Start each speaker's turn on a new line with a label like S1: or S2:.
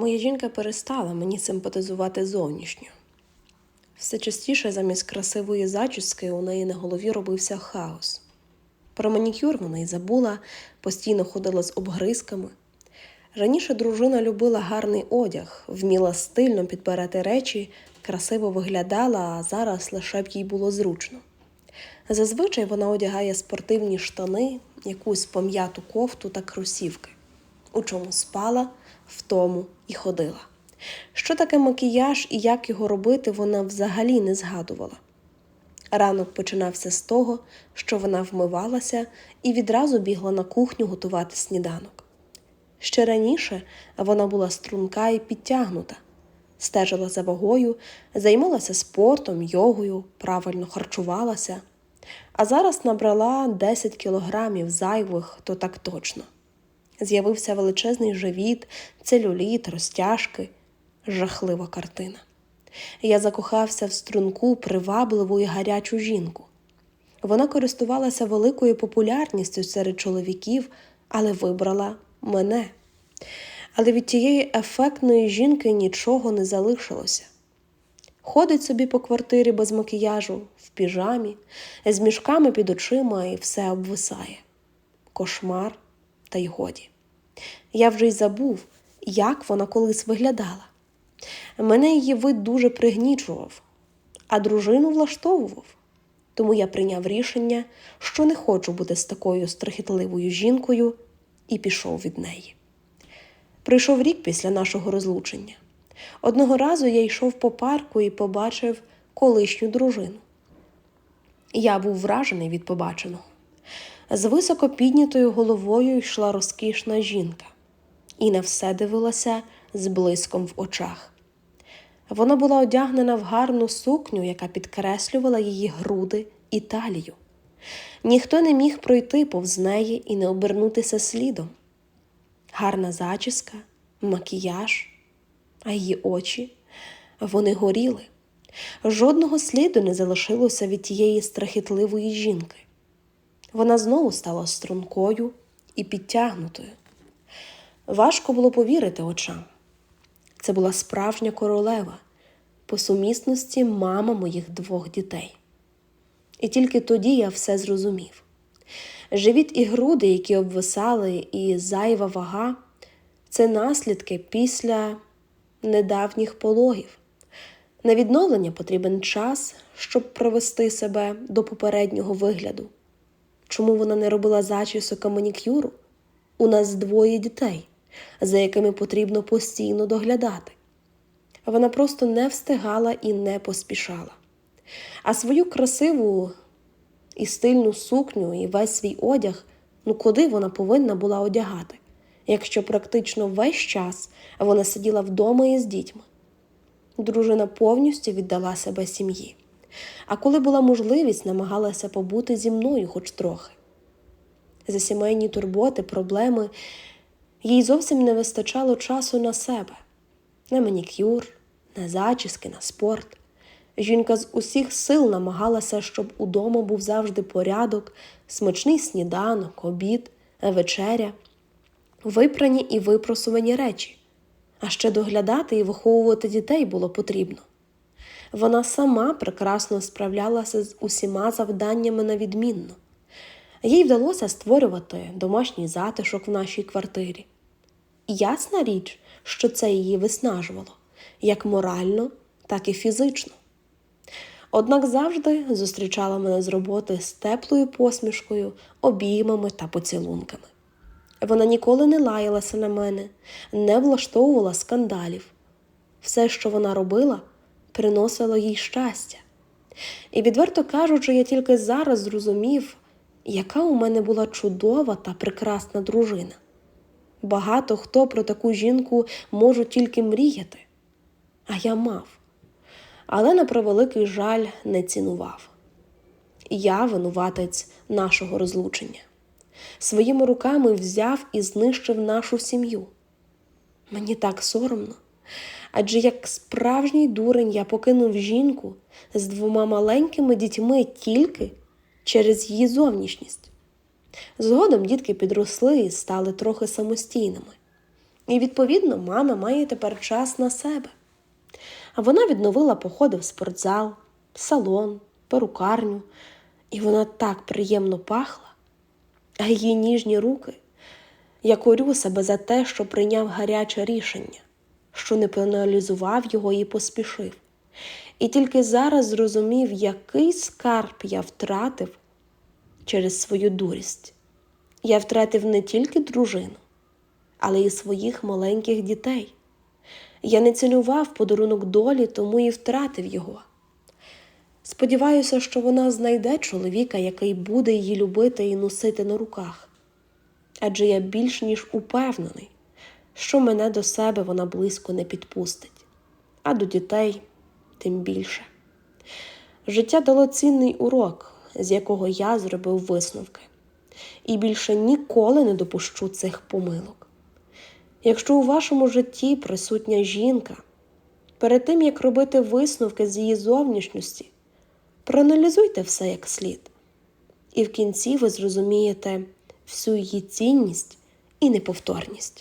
S1: Моя жінка перестала мені симпатизувати зовнішньо. Все частіше замість красивої зачіски у неї на голові робився хаос. Про манікюр вона й забула, постійно ходила з обгризками. Раніше дружина любила гарний одяг, вміла стильно підбирати речі, красиво виглядала, а зараз лише б їй було зручно. Зазвичай вона одягає спортивні штани, якусь пом'яту кофту та кросівки. У чому спала, в тому і ходила. Що таке макіяж і як його робити, вона взагалі не згадувала. Ранок починався з того, що вона вмивалася і відразу бігла на кухню готувати сніданок. Ще раніше вона була струнка і підтягнута, стежила за вагою, займалася спортом, йогою, правильно харчувалася, а зараз набрала 10 кілограмів зайвих, то так точно. З'явився величезний живіт, целюліт, розтяжки, жахлива картина. Я закохався в струнку, привабливу і гарячу жінку. Вона користувалася великою популярністю серед чоловіків, але вибрала мене. Але від тієї ефектної жінки нічого не залишилося. Ходить собі по квартирі без макіяжу, в піжамі, з мішками під очима і все обвисає. Кошмар, та й годі. Я вже й забув, як вона колись виглядала. Мене її вид дуже пригнічував, а дружину влаштовував. Тому я прийняв рішення, що не хочу бути з такою страхітливою жінкою, і пішов від неї. Прийшов рік після нашого розлучення. Одного разу я йшов по парку і побачив колишню дружину. Я був вражений від побаченого. З високо піднятою головою йшла розкішна жінка, і на все дивилася з блиском в очах. Вона була одягнена в гарну сукню, яка підкреслювала її груди і талію. Ніхто не міг пройти повз неї і не обернутися слідом. Гарна зачіска, макіяж, а її очі вони горіли. Жодного сліду не залишилося від тієї страхітливої жінки. Вона знову стала стрункою і підтягнутою. Важко було повірити очам. Це була справжня королева, по сумісності мама моїх двох дітей. І тільки тоді я все зрозумів. Живіт і груди, які обвисали, і зайва вага це наслідки після недавніх пологів. На відновлення потрібен час, щоб привести себе до попереднього вигляду. Чому вона не робила зачісок і манікюру? У нас двоє дітей, за якими потрібно постійно доглядати. Вона просто не встигала і не поспішала. А свою красиву і стильну сукню і весь свій одяг, ну куди вона повинна була одягати, якщо практично весь час вона сиділа вдома із дітьми. Дружина повністю віддала себе сім'ї а коли була можливість, намагалася побути зі мною хоч трохи. За сімейні турботи, проблеми їй зовсім не вистачало часу на себе, на манікюр, на зачіски, на спорт. Жінка з усіх сил намагалася, щоб удома був завжди порядок, смачний сніданок, обід, вечеря, випрані і випросувані речі, а ще доглядати і виховувати дітей було потрібно. Вона сама прекрасно справлялася з усіма завданнями на відмінно. Їй вдалося створювати домашній затишок в нашій квартирі. Ясна річ, що це її виснажувало як морально, так і фізично. Однак завжди зустрічала мене з роботи з теплою посмішкою, обіймами та поцілунками. Вона ніколи не лаялася на мене, не влаштовувала скандалів. Все, що вона робила, приносило їй щастя. І, відверто кажучи, я тільки зараз зрозумів, яка у мене була чудова та прекрасна дружина. Багато хто про таку жінку може тільки мріяти, а я мав, але на превеликий жаль не цінував. Я винуватець нашого розлучення. Своїми руками взяв і знищив нашу сім'ю. Мені так соромно адже як справжній дурень я покинув жінку з двома маленькими дітьми тільки через її зовнішність. Згодом дітки підросли і стали трохи самостійними. І, відповідно, мама має тепер час на себе. А вона відновила походи в спортзал, салон, перукарню, і вона так приємно пахла, а її ніжні руки. Я корю себе за те, що прийняв гаряче рішення, що не пеналізував його і поспішив. І тільки зараз зрозумів, який скарб я втратив через свою дурість. Я втратив не тільки дружину, але й своїх маленьких дітей. Я не цінував подарунок долі, тому і втратив його. Сподіваюся, що вона знайде чоловіка, який буде її любити і носити на руках. Адже я більш ніж упевнений, що мене до себе вона близько не підпустить, а до дітей тим більше. Життя дало цінний урок, з якого я зробив висновки, і більше ніколи не допущу цих помилок. Якщо у вашому житті присутня жінка, перед тим як робити висновки з її зовнішності, проаналізуйте все як слід, і в кінці ви зрозумієте всю її цінність і неповторність.